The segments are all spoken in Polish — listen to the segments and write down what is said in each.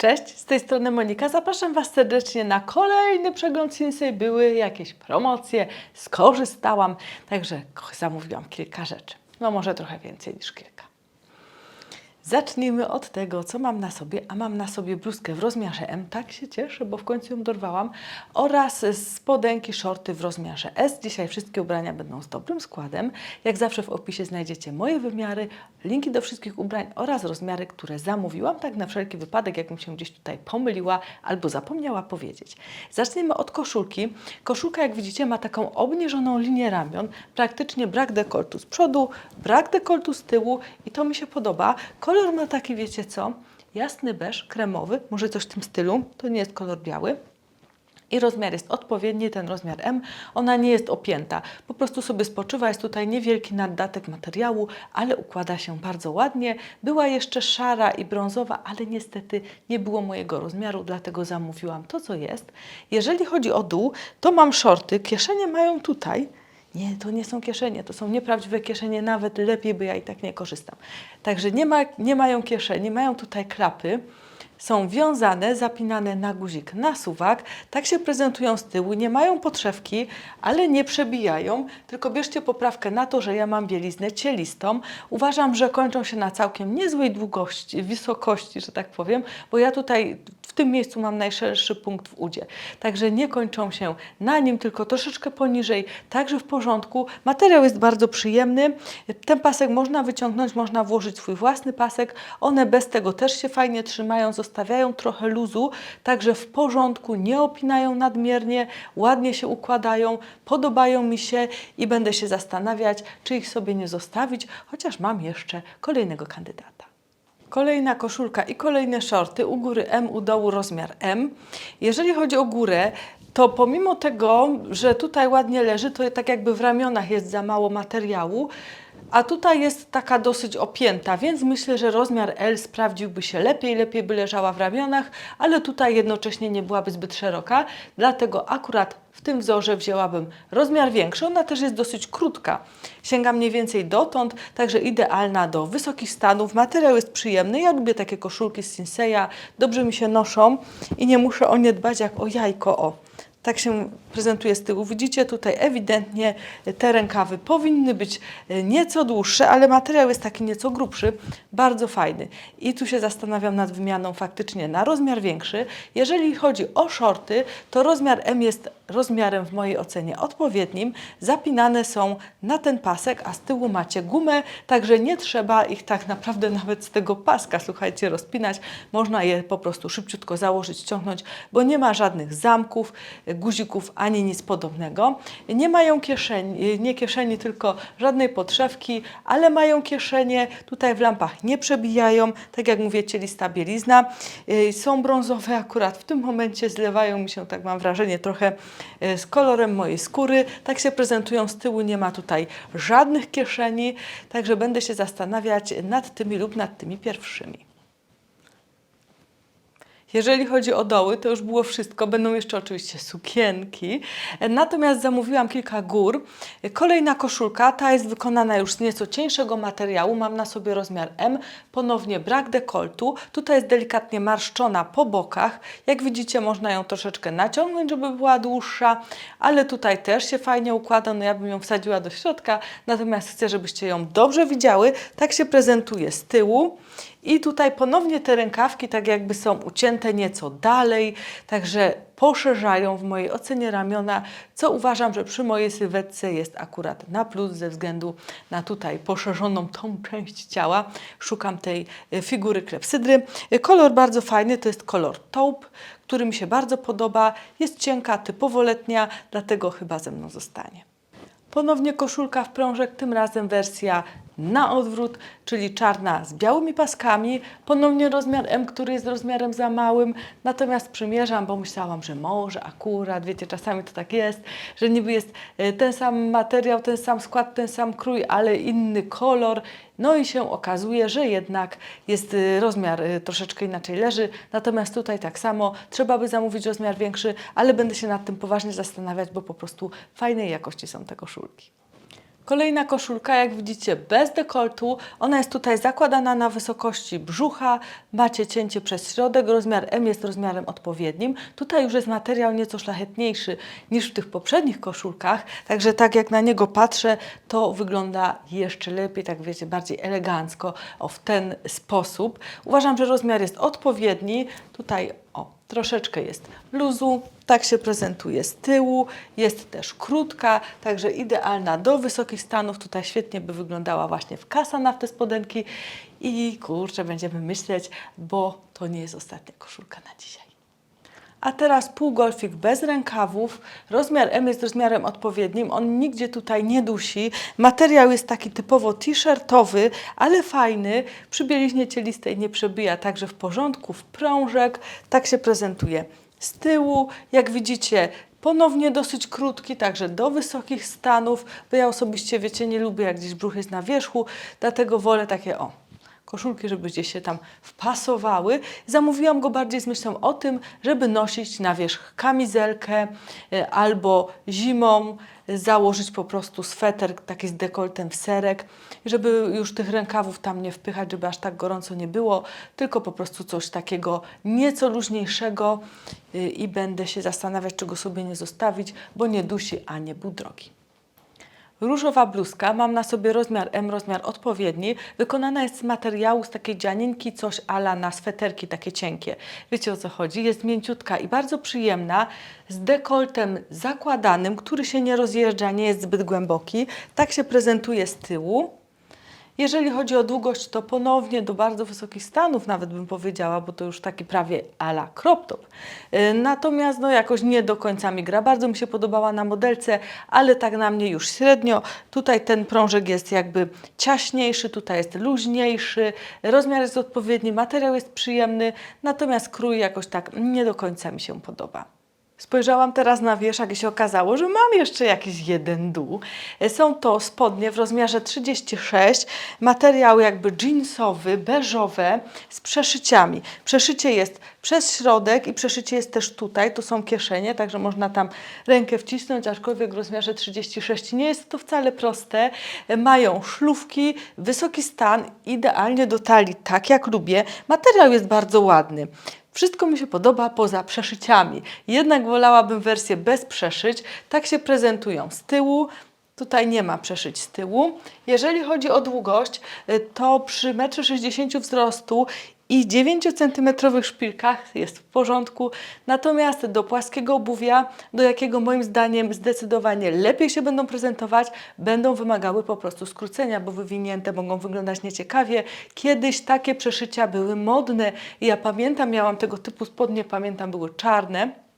Cześć, z tej strony Monika. Zapraszam Was serdecznie na kolejny przegląd Sinsei. Były jakieś promocje, skorzystałam, także zamówiłam kilka rzeczy. No może trochę więcej niż kilka. Zacznijmy od tego, co mam na sobie, a mam na sobie bluzkę w rozmiarze M. Tak się cieszę, bo w końcu ją dorwałam. Oraz spodenki, shorty w rozmiarze S. Dzisiaj wszystkie ubrania będą z dobrym składem. Jak zawsze w opisie znajdziecie moje wymiary, linki do wszystkich ubrań oraz rozmiary, które zamówiłam. Tak na wszelki wypadek, jakbym się gdzieś tutaj pomyliła albo zapomniała powiedzieć. Zacznijmy od koszulki. Koszulka, jak widzicie, ma taką obniżoną linię ramion. Praktycznie brak dekoltu z przodu, brak dekoltu z tyłu i to mi się podoba. Kolor ma taki, wiecie co, jasny beż, kremowy, może coś w tym stylu, to nie jest kolor biały. I rozmiar jest odpowiedni, ten rozmiar M. Ona nie jest opięta, po prostu sobie spoczywa. Jest tutaj niewielki naddatek materiału, ale układa się bardzo ładnie. Była jeszcze szara i brązowa, ale niestety nie było mojego rozmiaru, dlatego zamówiłam to, co jest. Jeżeli chodzi o dół, to mam shorty. Kieszenie mają tutaj. Nie, to nie są kieszenie, to są nieprawdziwe kieszenie, nawet lepiej, bo ja i tak nie korzystam. Także nie, ma, nie mają kieszeni, mają tutaj klapy, są wiązane, zapinane na guzik, na suwak, tak się prezentują z tyłu, nie mają podszewki, ale nie przebijają, tylko bierzcie poprawkę na to, że ja mam bieliznę cielistą. Uważam, że kończą się na całkiem niezłej długości, wysokości, że tak powiem, bo ja tutaj w tym miejscu mam najszerszy punkt w udzie. Także nie kończą się na nim, tylko troszeczkę poniżej, także w porządku. Materiał jest bardzo przyjemny. Ten pasek można wyciągnąć, można włożyć swój własny pasek. One bez tego też się fajnie trzymają, zostawiają trochę luzu, także w porządku, nie opinają nadmiernie, ładnie się układają, podobają mi się i będę się zastanawiać, czy ich sobie nie zostawić, chociaż mam jeszcze kolejnego kandydata. Kolejna koszulka i kolejne shorty, u góry M, u dołu rozmiar M. Jeżeli chodzi o górę, to pomimo tego, że tutaj ładnie leży, to tak jakby w ramionach jest za mało materiału, a tutaj jest taka dosyć opięta, więc myślę, że rozmiar L sprawdziłby się lepiej, lepiej by leżała w ramionach, ale tutaj jednocześnie nie byłaby zbyt szeroka, dlatego akurat w tym wzorze wzięłabym rozmiar większy. Ona też jest dosyć krótka, sięga mniej więcej dotąd, także idealna do wysokich stanów. Materiał jest przyjemny, ja lubię takie koszulki z Sinseya, dobrze mi się noszą i nie muszę o nie dbać jak o jajko, o. Tak się prezentuje z tyłu. Widzicie tutaj ewidentnie te rękawy powinny być e, nieco dłuższe, ale materiał jest taki nieco grubszy, bardzo fajny. I tu się zastanawiam nad wymianą faktycznie na rozmiar większy. Jeżeli chodzi o shorty, to rozmiar M jest rozmiarem w mojej ocenie odpowiednim. Zapinane są na ten pasek, a z tyłu macie gumę, także nie trzeba ich tak naprawdę nawet z tego paska, słuchajcie, rozpinać. Można je po prostu szybciutko założyć, ściągnąć, bo nie ma żadnych zamków, guzików ani nic podobnego. Nie mają kieszeni, nie kieszeni, tylko żadnej podszewki, ale mają kieszenie. Tutaj w lampach nie przebijają, tak jak mówię, cielista bielizna. Yy, Są brązowe akurat w tym momencie, zlewają mi się, tak mam wrażenie, trochę yy, z kolorem mojej skóry. Tak się prezentują z tyłu, nie ma tutaj żadnych kieszeni, także będę się zastanawiać nad tymi lub nad tymi pierwszymi. Jeżeli chodzi o doły, to już było wszystko. Będą jeszcze oczywiście sukienki. Natomiast zamówiłam kilka gór. Kolejna koszulka, ta jest wykonana już z nieco cieńszego materiału. Mam na sobie rozmiar M. Ponownie brak dekoltu. Tutaj jest delikatnie marszczona po bokach. Jak widzicie, można ją troszeczkę naciągnąć, żeby była dłuższa, ale tutaj też się fajnie układa. No ja bym ją wsadziła do środka, natomiast chcę, żebyście ją dobrze widziały. Tak się prezentuje z tyłu. I tutaj ponownie te rękawki tak jakby są ucięte nieco dalej, także poszerzają w mojej ocenie ramiona, co uważam, że przy mojej sylwetce jest akurat na plus ze względu na tutaj poszerzoną tą część ciała. Szukam tej y, figury klepsydry. Y, Kolor bardzo fajny, to jest kolor taupe, który mi się bardzo podoba. Jest cienka, typowo letnia, dlatego chyba ze mną zostanie. Ponownie koszulka w prążek, tym razem wersja na odwrót, czyli czarna z białymi paskami. Ponownie rozmiar M, który jest rozmiarem za małym, natomiast przymierzam, bo myślałam, że może akurat, wiecie, czasami to tak jest, że niby jest e, ten sam materiał, ten sam skład, ten sam krój, ale inny kolor. No i się okazuje, że jednak jest y, rozmiar y, troszeczkę inaczej leży, natomiast tutaj tak samo trzeba by zamówić rozmiar większy, ale będę się nad tym poważnie zastanawiać, bo po prostu fajnej jakości są te koszulki. Kolejna koszulka, jak widzicie, bez dekoltu. Ona jest tutaj zakładana na wysokości brzucha. Macie cięcie przez środek. Rozmiar M jest rozmiarem odpowiednim. Tutaj już jest materiał nieco szlachetniejszy niż w tych poprzednich koszulkach. Także tak jak na niego patrzę, to wygląda jeszcze lepiej, tak wiecie, bardziej elegancko, o w ten sposób. Uważam, że rozmiar jest odpowiedni. Tutaj o, troszeczkę jest luzu, tak się prezentuje z tyłu, jest też krótka, także idealna do wysokich stanów. Tutaj świetnie by wyglądała właśnie w kasa na te spodenki i kurczę, będziemy myśleć, bo to nie jest ostatnia koszulka na dzisiaj. A teraz półgolfik bez rękawów. Rozmiar M jest rozmiarem odpowiednim. On nigdzie tutaj nie dusi. Materiał jest taki typowo t-shirtowy, ale fajny. Przy bieliźnie cielistej nie przebija, także w porządku, w prążek. Tak się prezentuje z tyłu. Jak widzicie, ponownie dosyć krótki, także do wysokich stanów, bo ja osobiście, wiecie, nie lubię jak gdzieś brzuch jest na wierzchu, dlatego wolę takie o, koszulki, żeby gdzieś się tam wpasowały. Zamówiłam go bardziej z myślą o tym, żeby nosić na wierzch kamizelkę y, albo zimą założyć po prostu sweter taki z dekoltem w serek, żeby już tych rękawów tam nie wpychać, żeby aż tak gorąco nie było, tylko po prostu coś takiego nieco luźniejszego y, i będę się zastanawiać, czego sobie nie zostawić, bo nie dusi, a nie był drogi. Różowa bluzka, mam na sobie rozmiar M, rozmiar odpowiedni. Wykonana jest z materiału z takiej dzianinki, coś ala na sweterki takie cienkie. Wiecie o co chodzi? Jest mięciutka i bardzo przyjemna, z dekoltem zakładanym, który się nie rozjeżdża, nie jest zbyt głęboki. Tak się prezentuje z tyłu. Jeżeli chodzi o długość, to ponownie do bardzo wysokich stanów nawet bym powiedziała, bo to już taki prawie ala crop top. Yy, Natomiast no jakoś nie do końca mi gra. Bardzo mi się podobała na modelce, ale tak na mnie już średnio. Tutaj ten prążek jest jakby ciaśniejszy, tutaj jest luźniejszy, rozmiar jest odpowiedni, materiał jest przyjemny, natomiast krój jakoś tak nie do końca mi się podoba. Spojrzałam teraz na wieszak i się okazało, że mam jeszcze jakiś jeden dół. Są to spodnie w rozmiarze 36, materiał jakby jeansowy, beżowe z przeszyciami. Przeszycie jest przez środek i przeszycie jest też tutaj, to są kieszenie, także można tam rękę wcisnąć, aczkolwiek w rozmiarze 36 nie jest to wcale proste. Mają szlówki, wysoki stan, idealnie do talii, tak jak lubię. Materiał jest bardzo ładny. Wszystko mi się podoba poza przeszyciami. Jednak wolałabym wersję bez przeszyć. Tak się prezentują z tyłu. Tutaj nie ma przeszyć z tyłu. Jeżeli chodzi o długość, y, to przy 1,60 m wzrostu i 9 cm szpilkach jest w porządku. Natomiast do płaskiego obuwia, do jakiego moim zdaniem zdecydowanie lepiej się będą prezentować, będą wymagały po prostu skrócenia, bo wywinięte mogą wyglądać nieciekawie. Kiedyś takie przeszycia były modne ja pamiętam, miałam tego typu spodnie, pamiętam, były czarne.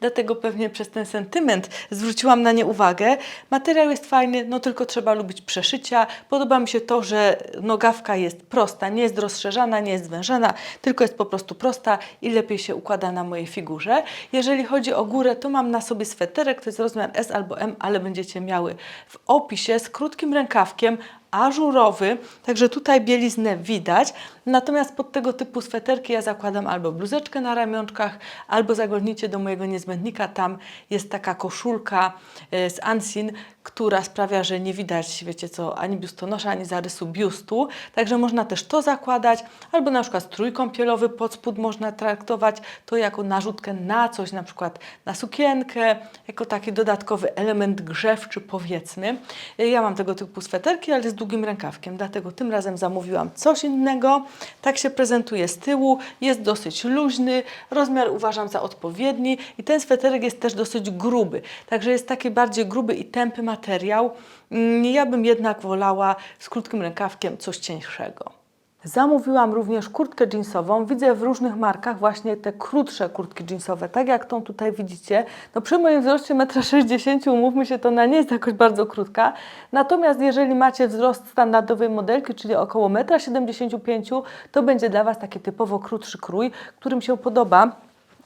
Dlatego pewnie przez ten sentyment zwróciłam na nie uwagę. Materiał jest fajny, no tylko trzeba lubić przeszycia. Podoba mi się to, że nogawka jest prosta, nie jest rozszerzana, nie jest zwężana, tylko jest po prostu prosta i lepiej się układa na mojej figurze. Jeżeli chodzi o górę, to mam na sobie sweterek, to jest rozmiar S albo M, ale będziecie miały w opisie z krótkim rękawkiem, ażurowy, także tutaj bieliznę widać. Natomiast pod tego typu sweterki ja zakładam albo bluzeczkę na ramionczkach, albo zaglądnijcie do mojego niezbędnika. Tam jest taka koszulka e, z Ansin, która sprawia, że nie widać, wiecie co, ani biustonosza, ani zarysu biustu. Także można też to zakładać, albo na przykład strój kąpielowy pod spód można traktować to jako narzutkę na coś, na przykład na sukienkę, jako taki dodatkowy element grzewczy powiedzmy. E, Ja mam tego typu sweterki, ale z długim rękawkiem, dlatego tym razem zamówiłam coś innego. Tak się prezentuje z tyłu, jest dosyć luźny, rozmiar uważam za odpowiedni i ten sweterek jest też dosyć gruby, także jest taki bardziej gruby i tępy materiał. Mm, Ja bym jednak wolała z krótkim rękawkiem coś cieńszego. Zamówiłam również kurtkę jeansową. Widzę w różnych markach właśnie te krótsze kurtki jeansowe, tak jak tą tutaj widzicie. No przy moim wzroście 1,60 m, umówmy się, to ona nie jest jakoś bardzo krótka. Natomiast jeżeli macie wzrost standardowej modelki, czyli około 1,75 m, to będzie dla Was taki typowo krótszy krój, którym się podoba.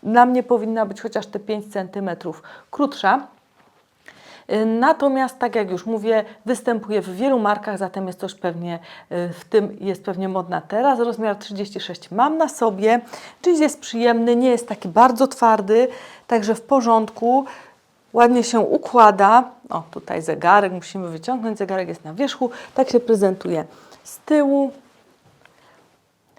Dla mnie powinna być chociaż te 5 cm krótsza. Y, Natomiast, tak jak już mówię, występuje w wielu markach, zatem jest coś pewnie, y, w tym jest pewnie modna teraz. Rozmiar 36 mam na sobie, czyli jest przyjemny, nie jest taki bardzo twardy, także w porządku, ładnie się układa. O, tutaj zegarek, musimy wyciągnąć, zegarek jest na wierzchu. Tak się prezentuje z tyłu.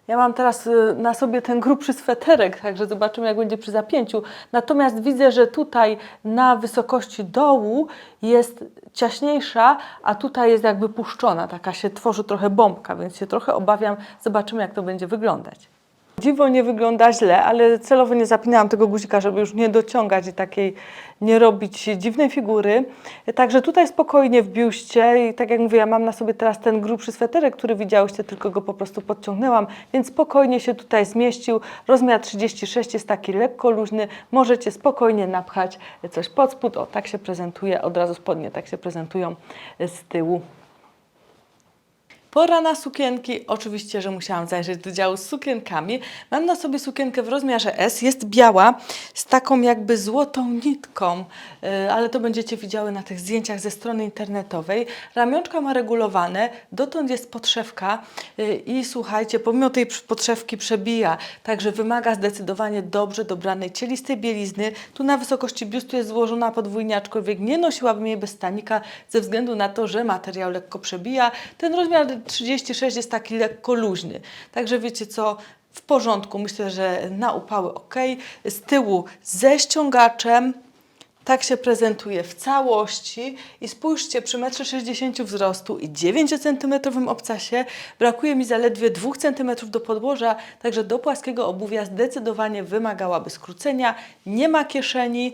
Ja mam teraz y, na sobie ten grubszy sweterek, także zobaczymy, jak będzie przy zapięciu. Natomiast widzę, że tutaj na wysokości dołu jest ciaśniejsza, a tutaj jest jakby puszczona. Taka się tworzy trochę bombka, więc się trochę obawiam. Zobaczymy, jak to będzie wyglądać. Dziwo nie wygląda źle, ale celowo nie zapinałam tego guzika, żeby już nie dociągać i takiej nie robić dziwnej figury. Także tutaj spokojnie w biuście i tak jak mówię, ja mam na sobie teraz ten grubszy sweterek, który widziałyście, tylko go po prostu podciągnęłam, więc spokojnie się tutaj zmieścił. Rozmiar 36 jest taki lekko luźny, możecie spokojnie napchać coś pod spód. O, tak się prezentuje, od razu spodnie tak się prezentują z tyłu. Pora na sukienki. Oczywiście, że musiałam zajrzeć do działu z sukienkami. Mam na sobie sukienkę w rozmiarze S. Jest biała z taką jakby złotą nitką, yy, ale to będziecie widziały na tych zdjęciach ze strony internetowej. Ramionczka ma regulowane, dotąd jest podszewka yy, i słuchajcie, pomimo tej podszewki przebija, także wymaga zdecydowanie dobrze dobranej cielistej bielizny. Tu na wysokości biustu jest złożona podwójnie, aczkolwiek nie nosiłabym jej bez stanika ze względu na to, że materiał lekko przebija. Ten rozmiar 36 jest taki lekko luźny. Także wiecie co, w porządku. Myślę, że na upały ok. Z tyłu ze ściągaczem. Tak się prezentuje w całości i spójrzcie, przy 1,60 m wzrostu i 9 cm obcasie brakuje mi zaledwie 2 cm do podłoża, także do płaskiego obuwia zdecydowanie wymagałaby skrócenia. Nie ma kieszeni.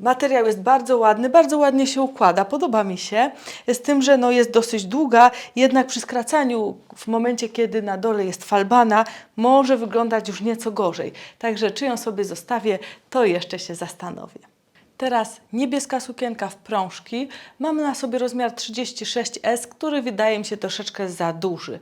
Materiał jest bardzo ładny, bardzo ładnie się układa, podoba mi się. Z tym, że no jest dosyć długa, jednak przy skracaniu, w momencie kiedy na dole jest falbana, może wyglądać już nieco gorzej. Także czy ją sobie zostawię, to jeszcze się zastanowię. Teraz niebieska sukienka w prążki. Mam na sobie rozmiar 36S, który wydaje mi się troszeczkę za duży.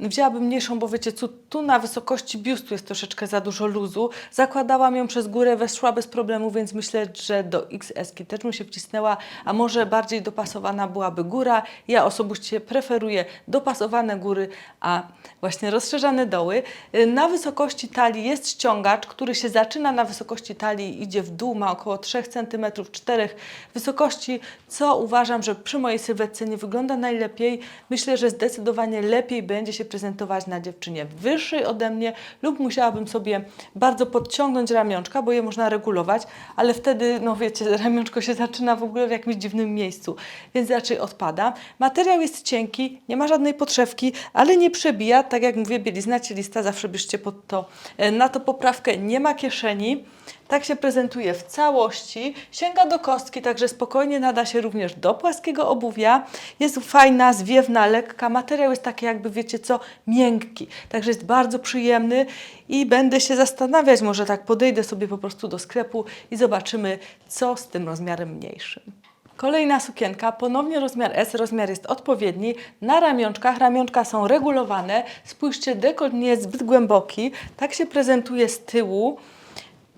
Wzięłabym mniejszą, bo wiecie, tu, tu na wysokości biustu jest troszeczkę za dużo luzu. Zakładałam ją przez górę, weszła bez problemu, więc myślę, że do XS też bym się wcisnęła, a może bardziej dopasowana byłaby góra. Ja osobiście preferuję dopasowane góry, a właśnie rozszerzane doły. Na wysokości talii jest ściągacz, który się zaczyna na wysokości talii, idzie w dół, ma około 3 cm, 4 wysokości, co uważam, że przy mojej sylwetce nie wygląda najlepiej. Myślę, że zdecydowanie lepiej będzie się prezentować na dziewczynie wyższej ode mnie lub musiałabym sobie bardzo podciągnąć ramionczka, bo je można regulować, ale wtedy, no wiecie, ramionczko się zaczyna w ogóle w jakimś dziwnym miejscu, więc raczej odpada. Materiał jest cienki, nie ma żadnej podszewki, ale nie przebija, tak jak mówię, bielizna cielista, zawsze bierzcie pod to, e, na to poprawkę, nie ma kieszeni. Tak się prezentuje w całości. Sięga do kostki, także spokojnie nada się również do płaskiego obuwia. Jest fajna, zwiewna, lekka. Materiał jest taki jakby, wiecie co, miękki. Także jest bardzo przyjemny i będę się zastanawiać, może tak podejdę sobie po prostu do sklepu i zobaczymy, co z tym rozmiarem mniejszym. Kolejna sukienka, ponownie rozmiar S, rozmiar jest odpowiedni. Na ramionczkach, ramionczka są regulowane. Spójrzcie, dekolt nie jest zbyt głęboki. Tak się prezentuje z tyłu.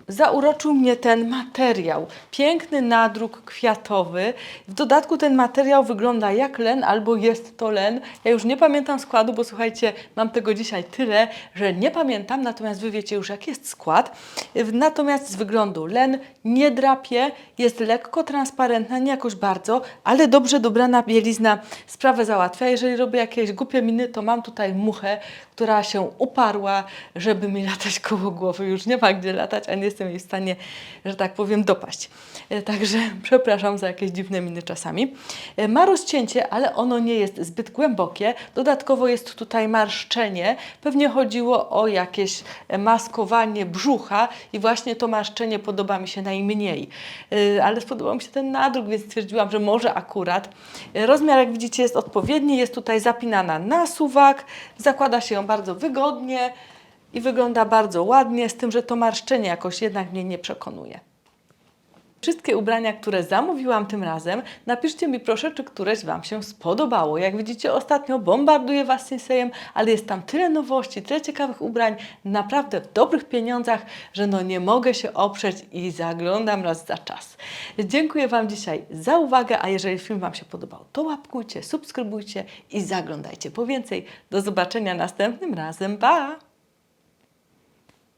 Zauroczył mnie ten materiał. Piękny nadruk kwiatowy. W dodatku ten materiał wygląda jak len albo jest to len. Ja już nie pamiętam składu, bo słuchajcie, mam tego dzisiaj tyle, że nie pamiętam, natomiast wy wiecie już jak jest skład. Natomiast z wyglądu len nie drapie, jest lekko transparentna, nie jakoś bardzo, ale dobrze dobrana bielizna sprawę załatwia. Jeżeli robię jakieś głupie miny, to mam tutaj muchę, która się uparła, żeby mi latać koło głowy. Już nie ma gdzie latać, a nie jestem jej w stanie, że tak powiem, dopaść. E, Także przepraszam za jakieś dziwne miny czasami. E, Ma rozcięcie, ale ono nie jest zbyt głębokie. Dodatkowo jest tutaj marszczenie. Pewnie chodziło o jakieś e, maskowanie brzucha i właśnie to marszczenie podoba mi się najmniej. Ale spodobał mi się ten nadruk, więc stwierdziłam, że może akurat. Rozmiar, jak widzicie, jest odpowiedni. Jest tutaj zapinana na suwak. Zakłada się ją bardzo wygodnie i wygląda bardzo ładnie, z tym, że to marszczenie jakoś jednak mnie nie przekonuje. Wszystkie ubrania, które zamówiłam tym razem, napiszcie mi proszę, czy któreś Wam się spodobało. Jak widzicie, ostatnio bombarduję Was Sinsejem, ale jest tam tyle nowości, tyle ciekawych ubrań, naprawdę w dobrych pieniądzach, że no nie mogę się oprzeć i zaglądam raz za czas. Dziękuję Wam dzisiaj za uwagę, a jeżeli film Wam się podobał, to łapkujcie, subskrybujcie i zaglądajcie po więcej. Do zobaczenia następnym razem. Pa!